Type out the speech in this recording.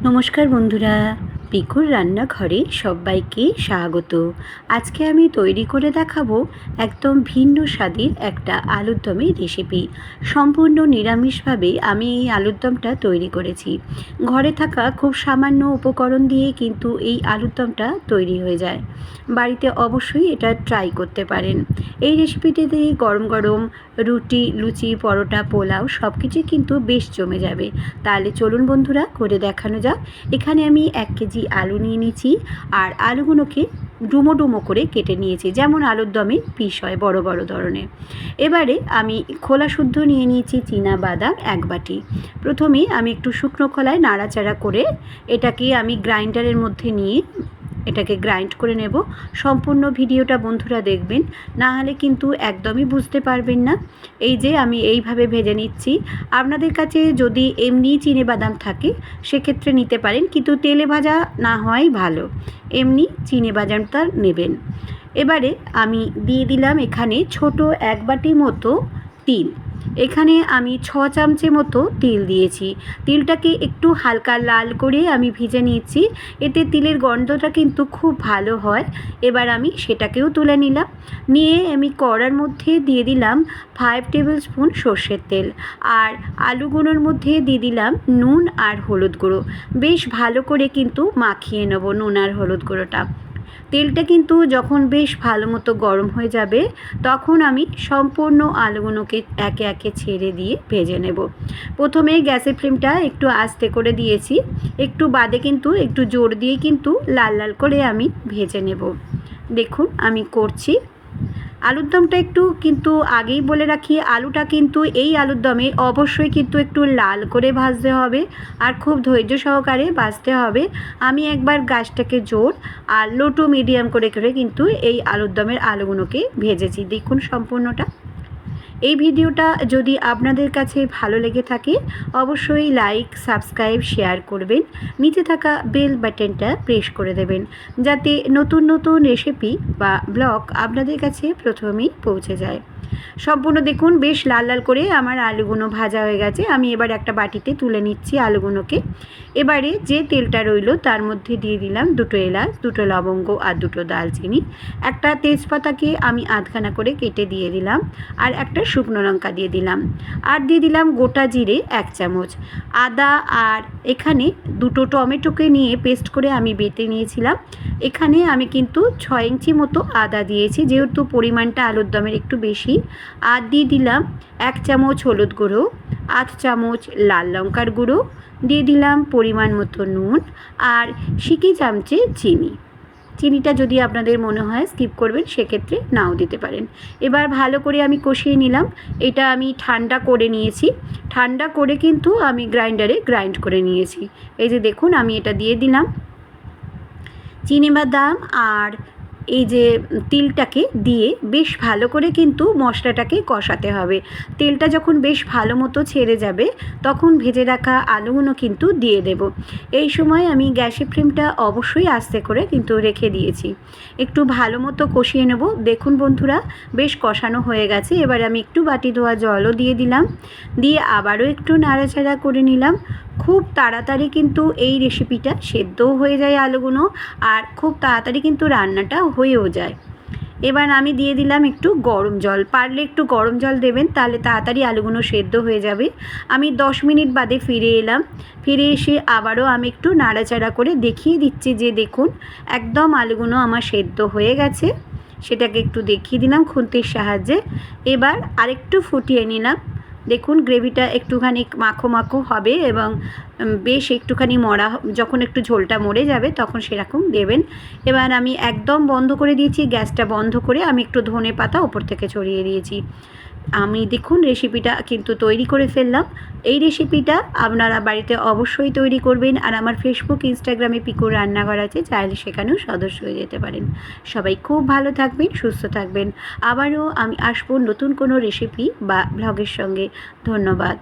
নমস্কার বন্ধুরা। পিকুর রান্নাঘরে সবাইকে স্বাগত। আজকে আমি তৈরি করে দেখাবো একদম ভিন্ন স্বাদের একটা আলুর দমের রেসিপি। সম্পূর্ণ নিরামিষভাবে আমি এই আলুর দমটা তৈরি করেছি। ঘরে থাকা খুব সামান্য উপকরণ দিয়ে কিন্তু এই আলুর দমটা তৈরি হয়ে যায়। বাড়িতে অবশ্যই এটা ট্রাই করতে পারেন। এই রেসিপিটি দিয়ে গরম গরম রুটি, লুচি, পরোটা, পোলাও সব কিছুই কিন্তু বেশ জমে যাবে। তাহলে চলুন বন্ধুরা, করে দেখানো যাক। এখানে আমি এক কেজি আলু নিয়ে নিয়েছি। আর আলুগুলোকে ডুমো ডুমো করে কেটে নিয়েছি, যেমন আলুর দমে পিস হয় বড় বড় ধরনের। এবারে আমি খোলা শুদ্ধ নিয়ে নিয়েছি চীনা বাদাম এক বাটি। প্রথমে আমি একটু শুকনো খোলায় নাড়াচাড়া করে এটাকে আমি গ্রাইন্ডারের মধ্যে নিয়ে এটাকে গ্রাইন্ড করে নেব। সম্পূর্ণ ভিডিওটা বন্ধুরা দেখবেন, না হলে কিন্তু একদমই বুঝতে পারবেন না। এই যে আমি এইভাবে ভেজে নিচ্ছি। আপনাদের কাছে যদি এমনি চিনে বাদাম থাকে, সেক্ষেত্রে নিতে পারেন, কিন্তু তেলে ভাজা না হওয়াই ভালো। এমনি চিনে বাদামটা নেবেন। এবারে আমি দিয়ে দিলাম এখানে ছোট এক বাটি মতো তিল। এখানে আমি ছ চামচে মতো তিল দিয়েছি। তিলটাকে একটু হালকা লাল করে আমি ভিজে নিয়েছি। এতে তিলের গন্ধটা কিন্তু খুব ভালো হয়। এবার আমি সেটাকেও তুলে নিলাম। নিয়ে আমি কড়ার মধ্যে দিয়ে দিলাম ফাইভ টেবিল স্পুন সর্ষের তেল। আর আলুগুলোর মধ্যে দিয়ে দিলাম নুন আর হলুদ গুঁড়ো। বেশ ভালো করে কিন্তু মাখিয়ে নেব নুন আর হলুদ গুঁড়োটা। তেলটা কিন্তু যখন বেশ ভালো মতো গরম হয়ে যাবে, তখন আমি সম্পূর্ণ আলুগুলোকে একে একে ছেড়ে দিয়ে ভেজে নেব। প্রথমে গ্যাসের ফ্লেমটা একটু আস্তে করে দিয়েছি, একটু বাদে কিন্তু একটু জোর দিয়ে কিন্তু লাল লাল করে আমি ভেজে নেব। দেখুন, আমি করছি আলুর দমটা একটু কিন্তু আগেই বলে রাখি, আলুটা কিন্তু এই আলুর দমে অবশ্যই কিন্তু একটু লাল করে ভাজতে হবে আর খুব ধৈর্য সহকারে ভাজতে হবে। আমি একবার গাছটাকে জোর আর লো টু মিডিয়াম করে করে কিন্তু এই আলুর দমের আলুগুলোকে ভেজেছি। দেখুন সম্পূর্ণটা। এই ভিডিওটা যদি আপনাদের কাছে ভালো লেগে থাকে, অবশ্যই লাইক সাবস্ক্রাইব শেয়ার করবেন। নিচে থাকা বেল বাটনটা প্রেস করে দেবেন, যাতে নতুন নতুন রেসিপি বা ব্লগ আপনাদের কাছে প্রথমেই পৌঁছে যায়। সম্পূর্ণ দেখুন, বেশ লাল লাল করে আমার আলুগুলো ভাজা হয়ে গেছে। আমি এবার একটা বাটিতে তুলে নিচ্ছি আলুগুলোকে এবারে যে তেলটা রইল, তার মধ্যে দিয়ে দিলাম দুটো এলাচ, দুটো লবঙ্গ আর দুটো দালচিনি একটা তেজপাতাকে আমি আধখানা করে কেটে দিয়ে দিলাম আর একটা শুকনো লঙ্কা দিয়ে দিলাম। আর দিয়ে দিলাম গোটা জিরে এক চামচ। আদা আর এখানে দুটো টমেটোকে নিয়ে পেস্ট করে আমি বেটে নিয়েছিলাম। এখানে আমি কিন্তু ছয় ইঞ্চি মতো আদা দিয়েছি, যেহেতু পরিমাণটা আলুর দমের একটু বেশি আর দিয়ে দিলাম এক চামচ হলুদ গুঁড়ো, আধ চামচ লাল লঙ্কার গুঁড়ো, দিয়ে দিলাম পরিমাণ মতো নুন আর সিকি চামচে চিনি। চিনিটা যদি আপনাদের মনে হয় স্কিপ করবেন, সেক্ষেত্রে নাও দিতে পারেন। এবার ভালো করে আমি কষিয়ে নিলাম। এটা আমি ঠান্ডা করে নিয়েছি। ঠান্ডা করে কিন্তু আমি গ্রাইন্ডারে গ্রাইন্ড করে নিয়েছি। এই যে দেখুন, আমি এটা দিয়ে দিলাম। চিনি বাদাম আর এই যে তিলটাকে দিয়ে বেশ ভালো করে কিন্তু মশলাটাকে কষাতে হবে। তেলটা যখন বেশ ভালো মতো ছেড়ে যাবে, তখন ভেজে রাখা আলুগুলো কিন্তু দিয়ে দেব। এই সময় আমি গ্যাসের ফ্লেমটা অবশ্যই আস্তে করে কিন্তু রেখে দিয়েছি। একটু ভালো মতো কষিয়ে নেব। দেখুন বন্ধুরা, বেশ কষানো হয়ে গেছে। এবার আমি একটু বাটি ধোয়া জলও দিয়ে দিলাম। দিয়ে আবারও একটু নাড়াচাড়া করে নিলাম। খুব তাড়াতাড়ি কিন্তু এই রেসিপিটা সেদ্ধও হয়ে যায় আলুগুলো আর খুব তাড়াতাড়ি কিন্তু রান্নাটা হয়েও যায়। এবার আমি দিয়ে দিলাম একটু গরম জল। পারলে একটু গরম জল দেবেন, তাহলে তাড়াতাড়ি আলুগুলো সেদ্ধ হয়ে যাবে। আমি দশ মিনিট বাদে ফিরে এলাম। ফিরে এসে আবারও আমি একটু নাড়াচাড়া করে দেখিয়ে দিচ্ছি যে দেখুন, একদম আলুগুলো আমার সেদ্ধ হয়ে গেছে। সেটাকে একটু দেখিয়ে দিলাম খুন্তির সাহায্যে। এবার আরেকটু ফুটিয়ে নিলাম। দেখুন, গ্রেভিটা একটুখানি মাখো মাখো হবে এবং বেশ একটুখানি মরা যখন একটু ঝোলটা মরে যাবে তখন সেরকম দেবেন। এবার আমি একদম বন্ধ করে দিয়েছি, গ্যাসটা বন্ধ করে আমি একটু ধনে পাতা ওপর থেকে ছড়িয়ে দিয়েছি। আমি দেখুন রেসিপিটা কিন্তু তৈরি করে ফেললাম। এই রেসিপিটা আপনারা বাড়িতে অবশ্যই তৈরি করবেন আর আমার ফেসবুক ইনস্টাগ্রামে পিকুর রান্নাঘর আছে, চাইলে সেখানেও সদস্য হয়ে যেতে পারেন। সবাই খুব ভালো থাকবেন, সুস্থ থাকবেন। আবারও আমি আসব নতুন কোনো রেসিপি বা ব্লগের সঙ্গে। ধন্যবাদ।